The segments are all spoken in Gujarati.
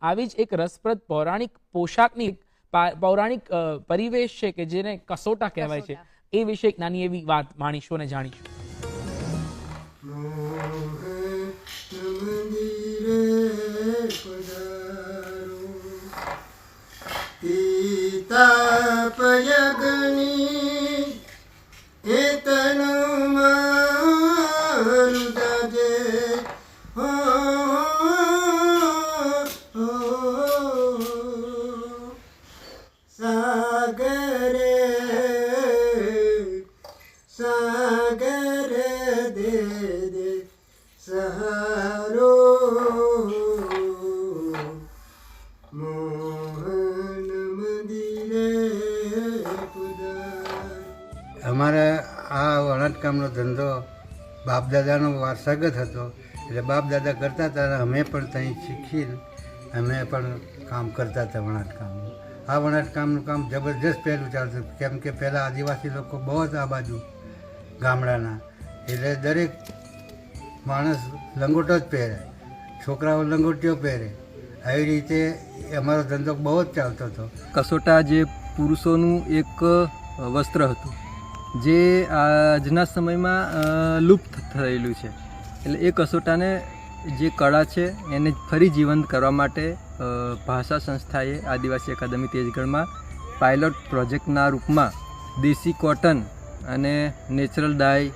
આવી જ એક રસપ્રદ પૌરાણિક પોશાકની પા- પૌરાણિક પરિવેશ છે કે જેને કસોટા કહેવાય છે. એ વિશે એક નાની એવી વાત માણીશું અને જાણીશું. પિતા સહારો મોહન અમારે આ વણાટકામનો ધંધો બાપદાદાનો વારસાગત હતો. એટલે બાપદાદા કરતા હતા અમે પણ ત્યાં શીખી અમે પણ કામ કરતા હતા વણાટકામનું. આ વણાટકામનું કામ જબરજસ્ત પહેલું ચાલતું કેમ કે પહેલાં આદિવાસી લોકો બહુ હતા આ બાજુ ગામડાના. એટલે દરેક માણસ લંગોટો જ પહેરે. છોકરાઓ લંગોટીઓ પહેરે. આવી રીતે અમારો ધંધો બહુ જ ચાલતો હતો. કસોટા જે પુરુષોનું એક વસ્ત્ર હતું, જે આજના સમયમાં લુપ્ત થયેલું છે. એટલે એ કસોટાને જે કળા છે, એને ફરી જીવંત કરવા માટે ભાષા સંસ્થાએ આદિવાસી અકાદમી તેજગઢમાં પાયલોટ પ્રોજેક્ટના રૂપમાં દેશી કોટન અને નેચરલ ડાય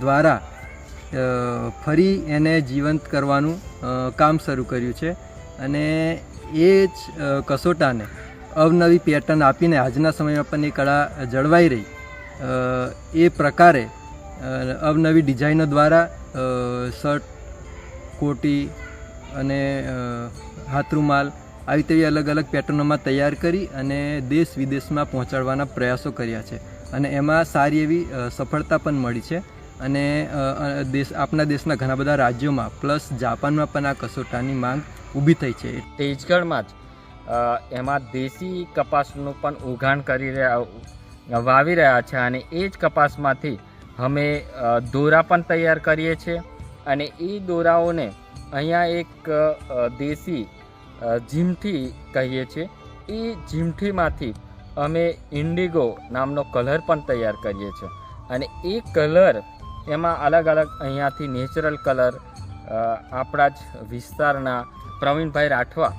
દ્વારા ફરી એને જીવંત કરવાનું કામ શરૂ કર્યું છે. અને એ જ કસોટાને અવનવી પેટર્ન આપીને આજના સમયમાં પણ એ કળા જળવાઈ રહી. એ પ્રકારે અવનવી ડિઝાઇનો દ્વારા શર્ટ, કોટી અને હાથરૂમાલ આવી તેવી અલગ અલગ પેટર્નોમાં તૈયાર કરી અને દેશ વિદેશમાં પહોંચાડવાના પ્રયાસો કર્યા છે. અને એમાં સારી એવી સફળતા પણ મળી છે. અને દેશ આપણા દેશના ઘણા બધા રાજ્યોમાં પ્લસ જાપાનમાં પણ આ કસોટાની માંગ ઊભી થઈ છે. તેજગઢમાં જ એમાં દેશી કપાસનું પણ ઉઘાણ કરી રહ્યા, વાવી રહ્યા છે અને એ જ કપાસમાંથી અમે દોરા પણ તૈયાર કરીએ છીએ અને એ દોરાઓને અહીંયા એક દેશી જીમઠી કહીએ છીએ. એ જીમઠીમાંથી અમે ઇન્ડિગો નામનો કલર પણ તૈયાર કરીએ છીએ. અને એ કલર એમાં અલગ અલગ અહીંયાથી નેચરલ કલર અ, આપણા જ વિસ્તારના પ્રવીણભાઈ રાઠવા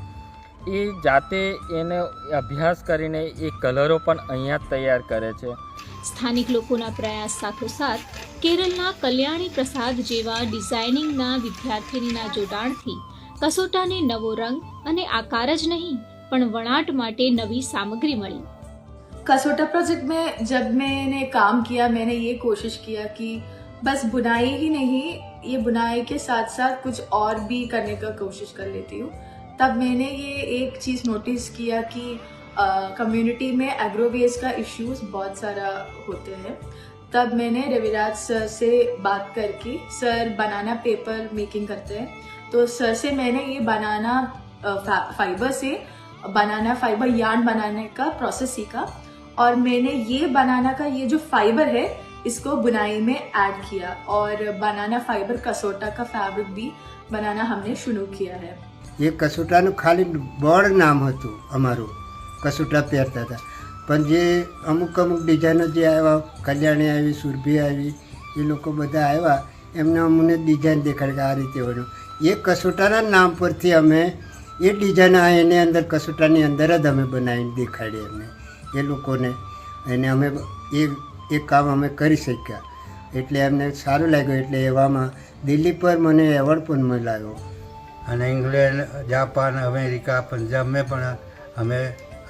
એ જાતે એને અભ્યાસ કરીને એ કલરો પણ અહીંયા જ તૈયાર કરે છે સ્થાનિક લોકોના પ્રયાસ સાથોસાથ કેરળના કલ્યાણી પ્રસાદ જેવા ડિઝાઇનિંગના વિદ્યાર્થીનીના જોડાણથી કસોટાને નવો રંગ અને આકાર જ નહીં પણ વણાટ માટે નવી સામગ્રી મળી कसोटा प्रोजेक्ट में जब मैंने काम किया मैंने ये कोशिश किया कि बस बुनाई ही नहीं, ये बुनाई के साथ साथ कुछ और भी करने का कोशिश कर लेती हूँ। तब मैंने ये एक चीज़ नोटिस किया कि कम्युनिटी में एग्रोवेज का इश्यूज़ बहुत सारा होते हैं। तब मैंने रविराज सर से बात करके, सर बनाना पेपर मेकिंग करते हैं। तो सर से मैंने ये बनाना फाइबर से, बनाना फाइबर यार्न बनाने का प्रोसेस सीखा। और मैंने ये बनाना का ये जो फाइबर है इसको बुनाई में ऐड किया और बनाना फाइबर कसोटा का फैब्रिक भी बनाना हमने शुरू किया है એ કસોટાનું ખાલી બોર્ડ નામ હતું અમારું કસોટા પહેરતા હતા પણ જે અમુક અમુક ડિઝાઇનો જે આવ્યા કલ્યાણી આવી સુરભી આવી એ લોકો બધા આવ્યા એમને અમને ડિઝાઇન દેખાડી કે આ રીતે હોય એ કસોટાના નામ પરથી અમે એ ડિઝાઇન આ એની અંદર કસોટાની અંદર જ અમે બનાવીને દેખાડી એમને એ લોકોને અને અમે એ એ કામ અમે કરી શક્યા. એટલે એમને સારું લાગ્યું એટલે એવામાં દિલ્હી પર મને એવોર્ડ પણ મળ્યો. અને ઇંગ્લેન્ડ જાપાન અમેરિકા પંજાબમાં પણ અમે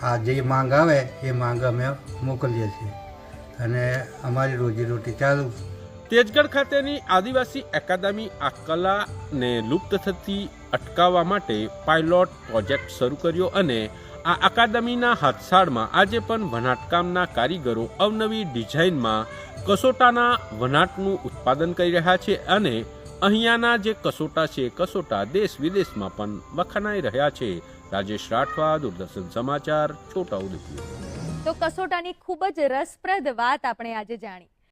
આ જે માંગ આવે એ માંગ અમે મોકલીએ છીએ. અને અમારી રોજીરોટી ચાલુ. તેજગઢ ખાતેની આદિવાસી એકાદમી આ કલાને લુપ્ત થતી અટકાવવા માટે પાયલોટ પ્રોજેક્ટ શરૂ કર્યો અને આ અકાદમીના હાથસાળમાં આજે પણ વનાટકામના કારીગરો અવનવી ડિઝાઇનમાં કસોટાના વનાટનું ઉત્પાદન કરી રહ્યા છે અને અહીંયાના જે કસોટા છે કસોટા દેશ વિદેશમાં પણ વખણાઈ રહ્યા છે. રાજેશ રાઠવા, દૂરદર્શન સમાચાર છોટાઉદેપુર તો કસોટાની ખૂબ જ રસપ્રદ વાત આપણે આજે જાણી.